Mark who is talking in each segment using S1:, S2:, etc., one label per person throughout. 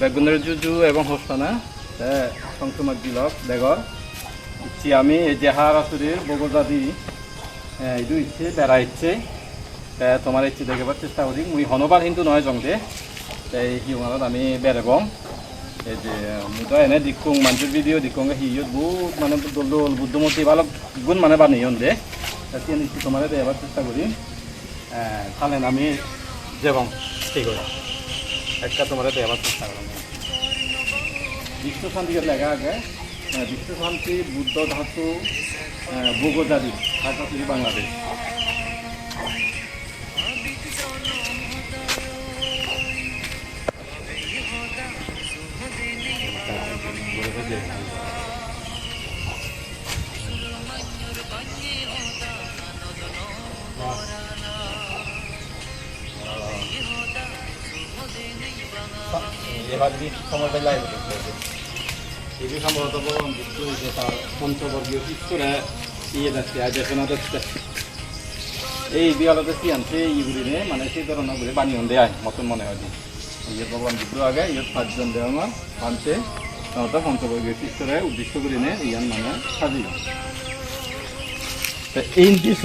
S1: বেগুনের জুজু এবং হোস্তানা সংক্রমক দিলক বেগর ইচ্ছি আমি, এই যে হার আসুরির বগজাদি এইটো ইচ্ছে বেড়া ইচ্ছে তোমার ইচ্ছে দেখাবার চেষ্টা করি মুই হনবার কিন্তু নহয় জংদে এই হিউঙালত আমি বেড়ে গম এই যে, মুই তো এনে দিকুং মানুষের ভিডিও দিকুং হিয়ত বহুত মানে দল বুদ্ধমূর্তি ভালো গুণ মানে বানিয়ে দে তাতে তোমার দেবার চেষ্টা করি তাহলে আমি যেবং ঠিক আছে। একটা তোমার দেবার চেষ্টা করলাম বিশ্ব শান্তিকে লেখা আগে বিশ্বশান্তি বুদ্ধ শান্তি বুদ্ধ ধাতু বাংলাদেশ। Thank থেকে ইয়ে এই বিয়ালতে কি আনছে এইগুলি নিয়ে মানে সেই ধরনের বলে হন দেয় মতন মনে হয় ইয়ে ভগবান বিদ্রোহ আগে ইয়ে পাঁচজন দেওয়া মা বানছে তাহলে পঞ্চবর্গীয় শিষ্যরে উদ্দেশ্য করে নিয়ে ইয়ান মানে সাজি এই দিস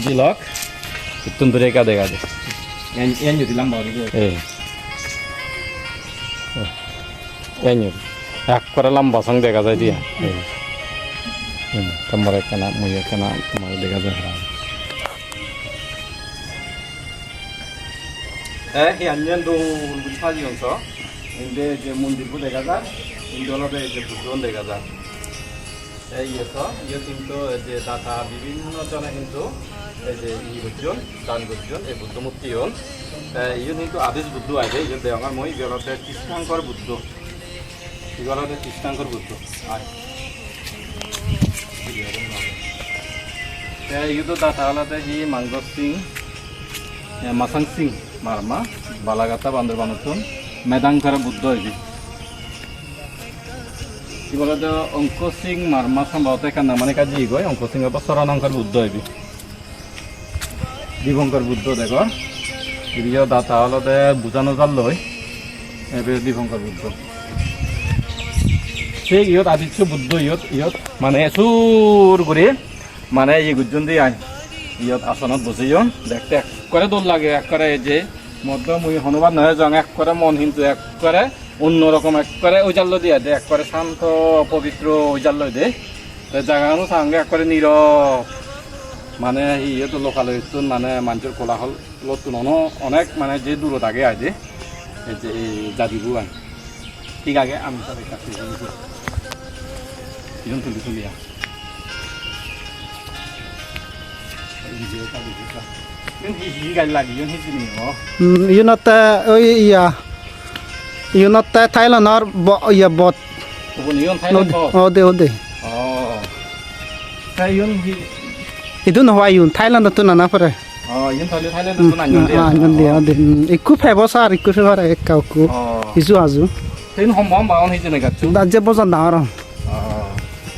S1: জিলক কীর্তন ধরে দেখা যায়। এন যদি লম্বা হয়ে যায় এন এক করে লম্বা সং দেখা যায় দিয়া। তোমার একখানা মুই একখানা তোমার দেখা যায়। এই আঞ্জন তো সাজি অংশ ইন্দে যে মন্দিরও দেখা যায় ইন্দে হলো যে বুদ্ধন দেখা যায়। এই ইয়ে তো ইয়ে কিন্তু যে দাতা, বিভিন্ন জনে কিন্তু এই যে ই বুদ্ধন দান বুদ্ধন এই বুদ্ধ মূর্তি হল ইয়ে কিন্তু আদেশ বুদ্ধ আছে ইয়ে দেওয়ার মই ইয়ে কৃষ্ণাঙ্কর বুদ্ধ সুগারের কৃষ্ণাঙ্কর পুত্র আয়। ইউতো দাতাহালাতে হি মাংগর সিং। মাসাং সিং, মারমা, বালাগাতা, বান্দরবানতন মেদাংকার বুদ্ধ হইবি কি বলে তো অঙ্ক সিং, মারমা, সম্ভবত এখানে মানে কাজে গয় অঙ্ক সিং বা শরণাঙ্কর বুদ্ধ হইবি দিবঙ্কর বুদ্ধ দেখ গিরিয় দাতা হলতে বুঝানো জাল লয়। এবার দিবঙ্কর বুদ্ধ। সেই ইয়ত আদিত্য বুদ্ধ, ইয়ত ইয়ত মানে চুর করে মানে এই গুজন দিয়ে আই ইয়ত আসনত বসে যান দেখতে এক করে দোল লাগে এক করে যে, মধ্য মুই হনুমান নয় যাং এক করে মন কিন্তু এক করে অন্যরকম এক করে ওইজাল্য দিয়া দে এক করে শান্ত পবিত্র ওইজাল্য দে। জায়গানো সাঙ্গে এক করে নীরব মানে ইয়েতো লোকালয় মানে মানুষের কোলাহল লতুন অনেক মানে যে দূরত আগে আয় যে জাদিবু আয় ঠিক আছে আমি তাদের কাছে 이런 돌리 돌리야. 이건 희가 일라기 이건 희지미요.
S2: ইউনতে ওই ইয়া ইউনতে থাইল্যান্ডর ইয়া বট
S1: 그분 이건
S2: নদী
S1: 타이랜드.
S2: ও দে ও দে
S1: 어. 자 이건 희.
S2: ইদু নহয় ইউন থাইল্যান্ড তো না না পরে
S1: 어 이건 달리 타이랜드 돈 아니는데.
S2: আনন্দ দে ও দে ইকু ফেব সার ইকু ফেব কাউকু
S1: 어.
S2: ইজু আজু
S1: 저희는 한번 마운 희지네 같죠.
S2: দাজে বজন ডাঙৰ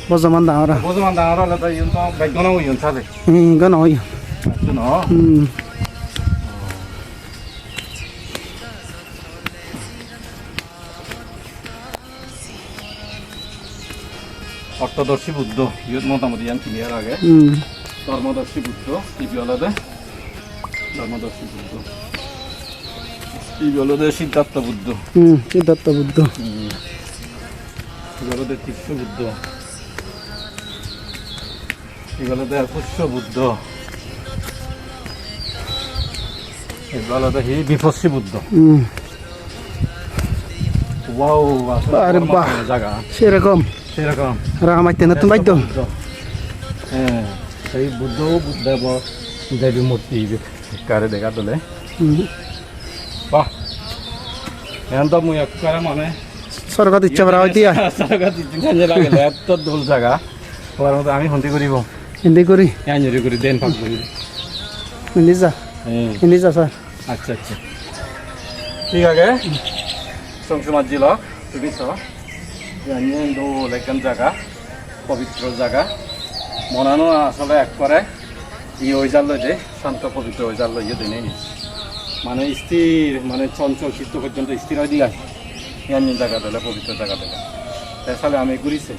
S2: bozaman
S1: dağra. Bozaman dağra
S2: la
S1: অর্থদর্শী Buddha ইয়ত মোটামুটি ইয়ান ক্লিয়ার আগে ধর্মদর্শী বুদ্ধ টিভিওয়ালাদে ধর্মদর্শী বুদ্ধ টিভিওয়ালাদে সিদ্ধার্থ বুদ্ধ
S2: সিদ্ধার্থ বুদ্ধ
S1: টিভিওয়ালাদে তীর্থ বুদ্ধ পুষ্য বুদ্ধ। বিপস্সী বুদ্ধ। ওয়াও
S2: আরে বাহ।
S1: জায়গা।
S2: সেরকম।
S1: সেরকম। হ্যাঁ সেই বুদ্ধ বুদ্ধ দেবী মূর্তি কারে দেখা তোলে। বাহ। এখন তো মুই একবারে মানে
S2: স্বর্গত ইচ্ছা করা হয় দিয়া।
S1: সারাগাতি কাজে লাগে এত দোল জায়গা ওর মতো আমি হন্তি করিব
S2: হিন্দি করি
S1: ইয়াঞ্জরি করি দেন করি
S2: হিন্দি যা
S1: হ্যাঁ
S2: হিন্দি যা স্যার
S1: আচ্ছা আচ্ছা ঠিক আছে সংসমাজ জিল তুমি ইয়ানি লেখান জায়গা পবিত্র জায়গা মনানো আসলে এক করে ই ওইজাল লই দে শান্ত পবিত্র ওইজাল লই দিনে মানে স্থির মানে চঞ্চল চিত্ত পর্যন্ত স্থির হয় দিয়া ইয়ানি জায়গা দিলে পবিত্র জায়গা দিলে তাহলে আমি ঘুরিছি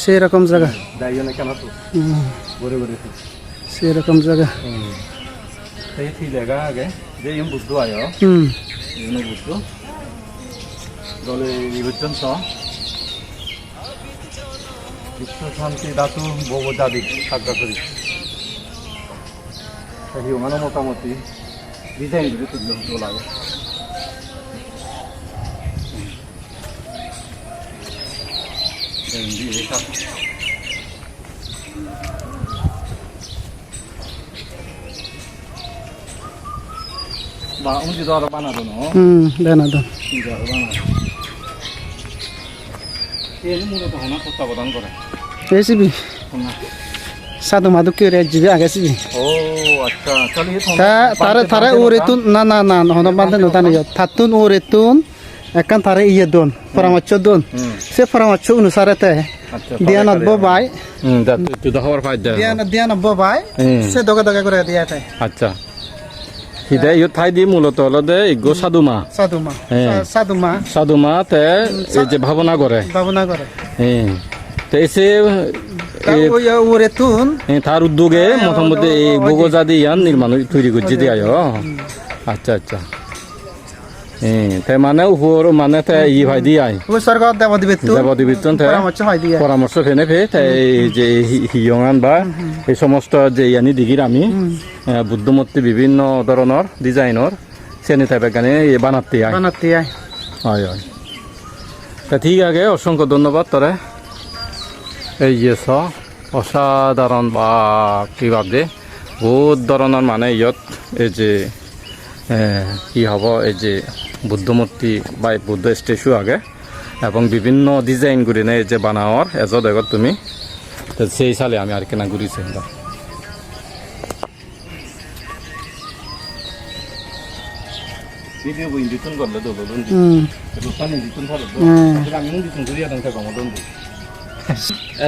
S2: সেরকম জায়গা। সেরকম জায়গা।
S1: জায়গা আগে যে বুদ্ধ আয়।
S2: হুম
S1: বুদ্ধ দলে পর্যন্ত বিশ্ব শান্তি দাতু বব জাদি খাগড়াছড়ি সেই মানে মোটামুটি ডিজাইন করে তুলল দোলায় বা উনি তো আরও বানাবো না
S2: হুম বেনাদন
S1: কিন্তু আরও বানাবো এই মূলত হনা তত্ত্বাবধান করে
S2: এসিবি
S1: হনা
S2: সাধু মাধু কেউ যাবি আগে আসবি
S1: ও আচ্ছা তাহলে
S2: তারে তারে ওরে তুন না না না নহন নতানি থাতুন ওরে তুন। একান তারে ইয়ে দন পরামর্শ দন।
S1: হুম।
S2: সে পরামর্শ অনুসারেতে
S1: আচ্ছা
S2: দিয়ানত বাই
S1: তুই তো হওয়ার ফায়দা
S2: দিয়ানত দিয়ানত বাই। সে দগা দগা করে দিয়া তাই
S1: আচ্ছা। হিদে ইয়ো ঠাই দি মূলত হলো দে ইগো সাধুমা।
S2: সাধু মা
S1: হ্যাঁ।
S2: সাধু মা
S1: সাধুমা তে এই যে ভাবনা করে।
S2: ভাবনা করে।
S1: হ্যাঁ। তো এসে
S2: তা ওরে
S1: তার উদ্যোগে মোটামুটি এই বগজাদি ইয়ান নির্মাণ তৈরি করছে দিয়ে আচ্ছা আচ্ছা। হ্যাঁ তাই মানে উপর মানে তাই ই ভাই দিয়ে আয়
S2: ওই স্বর্গ
S1: তাই
S2: পরামর্শ হয় দিয়া।
S1: পরামর্শ ফেনে ফে তাই যে হিয়ঙান বা এই সমস্ত যে ইয়ানি দিগির আমি বুদ্ধমূর্তি বিভিন্ন ধরনের ডিজাইনের শ্রেণি টাইপের গানে বানাতে আয়
S2: বানাতে
S1: হয় হয়। তা ঠিক আছে অসংখ্য ধন্যবাদ তোরে। এই যে চ অসাধারণ বা কি ভাবদে বহুত ধরনের মানে ইয়ত এই যে কি হব? এই যে বুদ্ধমূর্তি বা বুদ্ধ স্ট্যাচু আগে এবং বিভিন্ন ডিজাইন করে নে এই যে বানাওয়ার এজত এগত তুমি। তো সেই সালে আমি আর কেনা ঘুরিছি ভিডিও বই দিতুন করলে দোলো
S2: হুম।
S1: রূপানি দিতুন ভালো
S2: হুম।
S1: আমি দিতুন ঘুরিয়া দেন থাকো আমার দন্ডি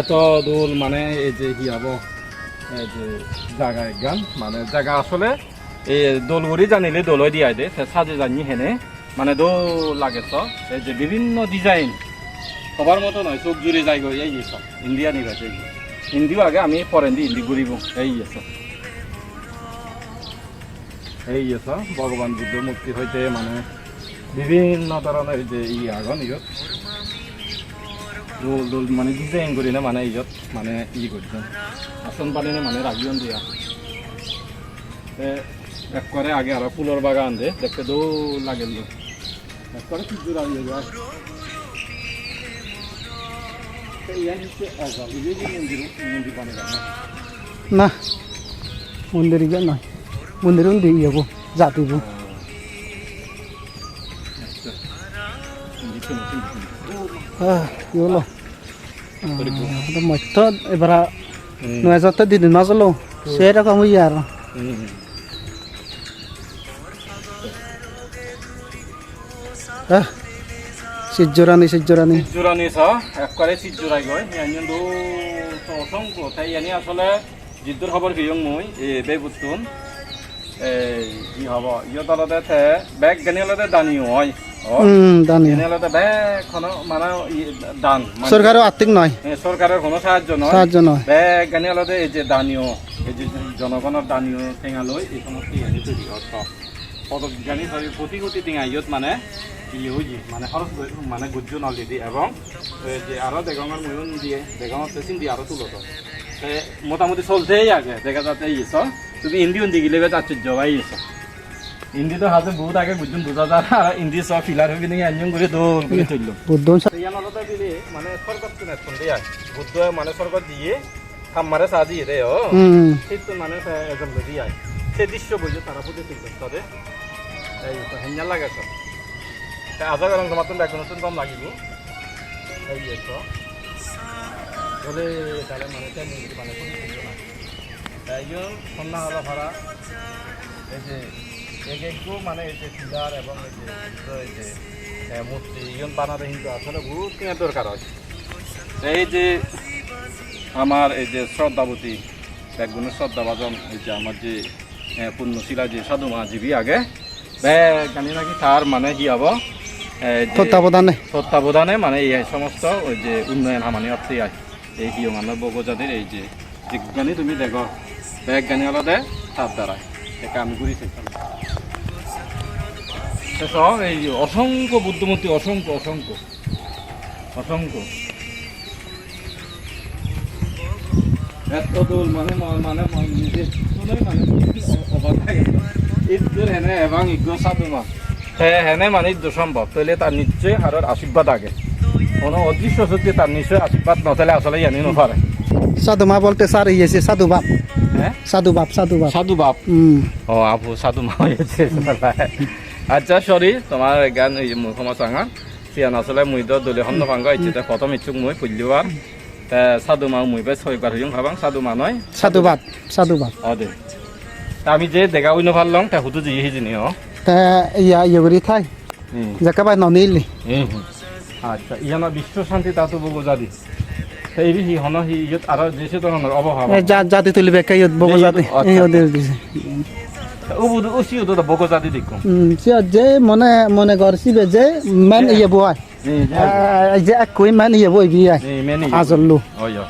S1: এত দোল মানে এই যে কি হব? এই যে জায়গা গান মানে জায়গা আসলে এই দোলগুড়ি জানিলে দোলই দিয়াই দে সে সাজে জানি হেনে। মানে দোল লাগে তো। এই যে বিভিন্ন ডিজাইন সবার মতো নয় চোখ জুড়ে যাই গো এই সব। ইন্ডিয়া নিবাস এই হিন্দিও আগে, আমি পরেন দি হিন্দি ঘুরিব। এই আছে এই আছে ভগবান বুদ্ধ মূর্তি হইতে মানে বিভিন্ন ধরনের যে ই আগন ইয়ত দোল দোল মানে ডিজাইন করি না মানে ইয়ত মানে ই করছেন আসন পানি মানে রাখিয়ন দিয়া। তে একবারে আগে আরও ফুলের বাগান দে, দেখতে দোল লাগে। একবারে হয়ে মন্দির মন্দির বানানো না
S2: না মন্দির গিয়ে নয়। মন্দির উন্দি যাব
S1: নতুন
S2: কি হলো? মধ্য এবার নয় যত দিন নজলো সেরকম ইয়ে আর। সিজ্জরানি সিজ্জরানি।
S1: জোরানি ছ একবারে চিট জোরাই গয় দো অসংখ্য তাই ইয়ানি আসলে যিটোৰ খবৰ ভিয়ং মই এই বে বুটুন এই কি হ'ব ইহঁত অলতে থে দানিও হয়।
S2: হুম দানি
S1: মানে মানে
S2: সরকারও আর্থিক নয়
S1: এ, চৰকাৰৰ কোনো সাহায্য নহয়।
S2: সাহায্য নয়
S1: বেগ গেনিয়ালতে এই যে দানিও এই যে জনগণৰ দানিও টেঙা লৈ এই সমস্ত পদক জ্ঞানী সরি কোটি কোটি টিঙা ইয়ত মানে ই হয়ে মানে খরচ মানে নলি দি এবং যে আরও বেগঙের ময়ূন দিয়ে বেগঙের পেসিন দিয়ে আরও তুলো তো তে মোটামুটি চলতেই আগে দেখা যাতে ইস তুমি হিন্দি হিন্দি গিলে আশ্চর্য ভাই ইস হিন্দি তো হাতে বহুত আগে বুঝুন বুঝা যায় আর হিন্দি সব ফিলার হয়ে কিনে আঞ্জন করে দোল করে চলল।
S2: বুদ্ধ
S1: ইয়ান আলাদা দিলে মানে সরকার তো নেতন দিয়ে? বুদ্ধ মানে সরকার দিয়ে খাম্মারে চা দিয়ে দেয় ও
S2: হুম
S1: সেইটো মানে এজন যদি আয় সেই দৃশ্য বইয়ে তারা বুঝে তুলবে তাদের। এই হেঞ্জা লাগে তাই আজা গরম তোমার তো নতুন কম লাগিব। এই তো। বলে তাহলে মানে মানে কোনো কিছু না। তাই জন্য সন্ধ্যা হলো ভাড়া। এই যে এক একটু মানে এই যে ফিলার এবং এই যে এই যে মূর্তি, ইয়ন বানাতে কিন্তু আসলে বহুত দরকার হয়। এই যে আমার এই যে শ্রদ্ধাবতী একগুণের শ্রদ্ধাভাজন, এই যে আমার যে পুণ্যশীলা যে সাধু মহাজীবী আগে। গানি নাকি তার মানে কি হব।
S2: তত্ত্বাবধানে।
S1: তত্ত্বাবধানে মানে এই সমস্ত ওই যে উন্নয়ন হামানি অর্থে এই হিও মানে বগজাতির এই যে জিজ্ঞানি তুমি দেখো। ব্যাগ গানি আলাদা তার দ্বারা এটা আমি ঘুরি সব এই অসংখ্য বুদ্ধমূর্তি অসংখ্য অসংখ্য। অসংখ্য। এত দোল মানে মানে ম- নিজে শুনেই মানে অবাক লাগে ইদ্যুর হেনে এবং ইগ্য সাধুমা হ্যাঁ হেনে মানে ইদ্য সম্ভব তাহলে তার নিশ্চয় হারের আশীর্বাদ আগে। কোনো অদৃশ্য সত্যি তার নিশ্চয় আশীর্বাদ নথালে আসলে জানি নপারে
S2: সাধু মা বলতে স্যার ইয়েছে সাধু বাপ।
S1: হ্যাঁ
S2: সাধু বাপ সাধু বাপ।
S1: সাধু বাপ?
S2: হুম
S1: ও আপু সাধু মা হয়েছে আচ্ছা সরি তোমার যে মুখমা চাঙা। সিয়ান আসলে মুই তো দলীয় খন্ড ভাঙ্গ ইচ্ছে প্রথম ইচ্ছুক মুই ফুলিবার সাধু মা মুই বে ছয়বার হইম ভাবাং সাধু মা নয়?
S2: সাধু বাপ সাধু বাপ
S1: অ দে। তা আমি যে দেখা উইনো ভালো লং তা হুতু জি হিজিনি হ
S2: তে ইয়া ইয়ে করি থাই। যাকে পাই ননিলি
S1: আচ্ছা ইয়ানা বিশ্ব শান্তি তাতো বগো জাদি। সেই হি হন হি ইয়ত আর যেসে ধরনের অবহাব
S2: জাতি তুলিবে কে ইয়ত বগো জাতি। ওদের দিছে
S1: উবুদু উসি উদু বগো
S2: হুম সিয়া যে মনে মনে করছিবে যে মেন ইয়ে বয় যে এক কই মেন ইয়ে বই বিয়াই
S1: এই মেনি
S2: আজল্লু
S1: Oh ja.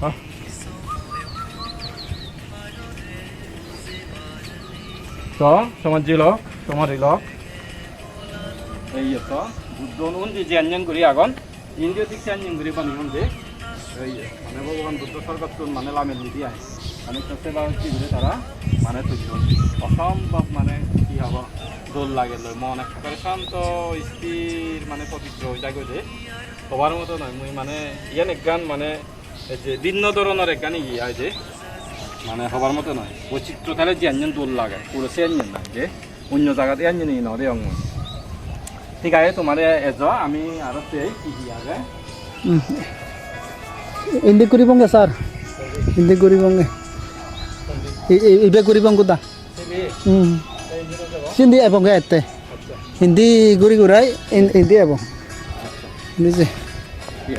S1: Ah. তো তোমার জিল তোমার ইল এই তো বুদ্ধ উন্দি যে আঞ্জন করি আগন ইন্দ্রিয় দিক আঞ্জন করি পানি মধ্যে এই মানে ভগবান বুদ্ধ সরকার মানে লামের নিদি আয় মানে সত্যি বা হচ্ছে ঘুরে তারা মানে তুলল অসম্ভব মানে হব দোল লাগে লয় মন একেবারে শান্ত স্থির মানে পবিত্র হয়ে যায় যে। সবার মতো নয় মুই মানে ইয়ান একগান মানে এই যে ভিন্ন ধরনের একগান ইয়া যে। মানে সবার মতো নয় বৈচিত্র্য তাহলে যে আঞ্জন দোল লাগে পুরো সে আঞ্জন না যে। অন্য জায়গাতে আঞ্জন ই নদে অঙ্গ ঠিক আছে তোমার এজ আমি আরও সেই কি কি আগে
S2: হিন্দি করিবঙ্গে স্যার হিন্দি করিবঙ্গে ইবে করিবঙ্গ দা হুম হিন্দি এবং এতে হিন্দি গুড়ি গুড়াই হিন্দি এবং হিন্দি যে
S1: কি